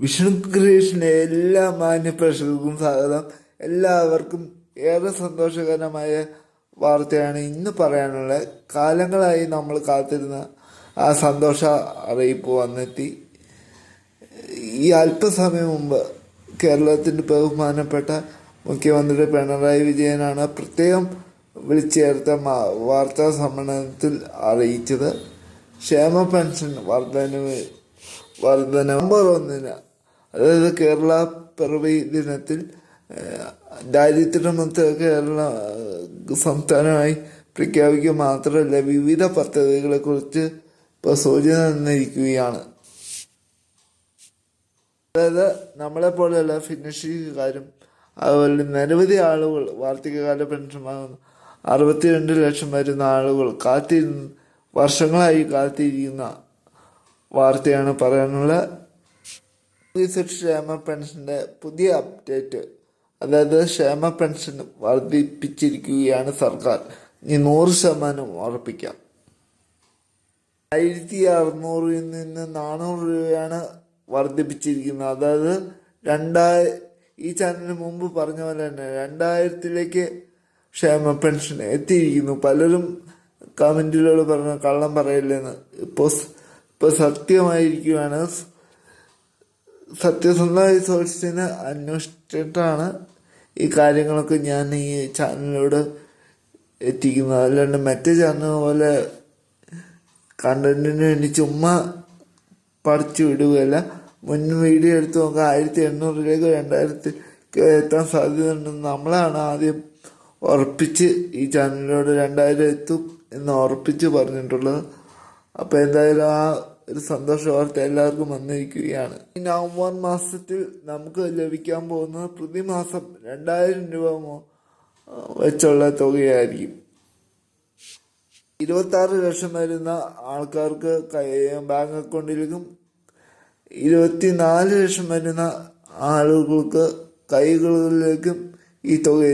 വിഷ്ണു ക്രിയേഷന്റെ എല്ലാ മാന്യപ്രേക്ഷകർക്കും സ്വാഗതം. എല്ലാവർക്കും ഏറെ സന്തോഷകരമായ വാർത്തയാണ് ഇന്ന് പറയാനുള്ളത്. കാലങ്ങളായി നമ്മൾ കാത്തിരുന്ന ആ സന്തോഷ അറിയിപ്പ് വന്നെത്തി. ഈ അല്പസമയം മുമ്പ് കേരളത്തിന്റെ ബഹുമാനപ്പെട്ട മുഖ്യമന്ത്രി പിണറായി വിജയനാണ് പ്രത്യേകം വിളിച്ചു ചേർത്ത വാർത്താ സമ്മേളനത്തിൽ അറിയിച്ചത്. ക്ഷേമ പെൻഷൻ വർധനവ് വർധന നവംബർ ഒന്നിന് അതായത് കേരള പിറവി ദിനത്തിൽ ദാരിദ്ര്യമുക്ത കേരള സംസ്ഥാനമായി പ്രഖ്യാപിക്കുക മാത്രമല്ല വിവിധ പദ്ധതികളെക്കുറിച്ച് ഇപ്പോൾ സൂചന തന്നിരിക്കുകയാണ്. അതായത് നമ്മളെ പോലെയുള്ള ഭിന്നശേഷിക്കാരും അതുപോലെ നിരവധി ആളുകൾ വാർഷികകാല പെൻഷൻ വാങ്ങുന്നു അറുപത്തിരണ്ട് ലക്ഷം വരുന്ന ആളുകൾ കാത്തിരുന്ന് വർഷങ്ങളായി കാത്തിരിക്കുന്ന വാർത്തയാണ് പറയാനുള്ള ക്ഷേമ പെൻഷന്റെ പുതിയ അപ്ഡേറ്റ്. അതായത് ക്ഷേമ പെൻഷൻ വർദ്ധിപ്പിച്ചിരിക്കുകയാണ് സർക്കാർ. ഇനി നൂറ് ശതമാനം ഉറപ്പിക്കാം. ആയിരത്തി അറുന്നൂറിൽ നിന്ന് നാനൂറ് രൂപയാണ് വർദ്ധിപ്പിച്ചിരിക്കുന്നത്. അതായത് രണ്ടായ ഈ ചാനലിന് മുമ്പ് പറഞ്ഞ പോലെ തന്നെ രണ്ടായിരത്തിലേക്ക് ക്ഷേമ പെൻഷൻ എത്തിയിരിക്കുന്നു. പലരും കമന്റിലൂടെ പറഞ്ഞ കള്ളം പറയില്ലെന്ന്. ഇപ്പോൾ ഇപ്പോൾ സത്യമായിരിക്കുവാണ്. സത്യസന്ധമായ സോഴ്സിനെ അന്വേഷിച്ചിട്ടാണ് ഈ കാര്യങ്ങളൊക്കെ ഞാൻ ഈ ചാനലിലൂടെ എത്തിക്കുന്നത്. അല്ലാണ്ട് മറ്റേ ചാനൽ പോലെ കണ്ടന്റിന് വേണ്ടി ചുമ്മാ പറിച്ചു വിടുകയല്ല. മുൻ വീഡിയോ എടുത്ത് നോക്കുക ആയിരത്തി എണ്ണൂറിലേക്ക് രണ്ടായിരത്തിലേക്ക് എത്താൻ സാധ്യതയുണ്ടെന്ന് നമ്മളാണ് ആദ്യം ഉറപ്പിച്ച് ഈ ചാനലിലൂടെ രണ്ടായിരം എത്തും എന്ന് ഉറപ്പിച്ച് പറഞ്ഞിട്ടുള്ളത്. അപ്പോൾ എന്തായാലും ആ ഒരു സന്തോഷ വാർത്ത എല്ലാവർക്കും വന്നിരിക്കുകയാണ്. ഈ നവംബർ മാസത്തിൽ നമുക്ക് ലഭിക്കാൻ പോകുന്ന പ്രതിമാസം രണ്ടായിരം രൂപ വെച്ചുള്ള തുകയായിരിക്കും. ഇരുപത്തി ആറ് ലക്ഷം വരുന്ന ആൾക്കാർക്ക് ബാങ്ക് അക്കൗണ്ടിലേക്കും ഇരുപത്തിനാല് ലക്ഷം വരുന്ന ആളുകൾക്ക് കൈകളിലേക്കും ഈ തുക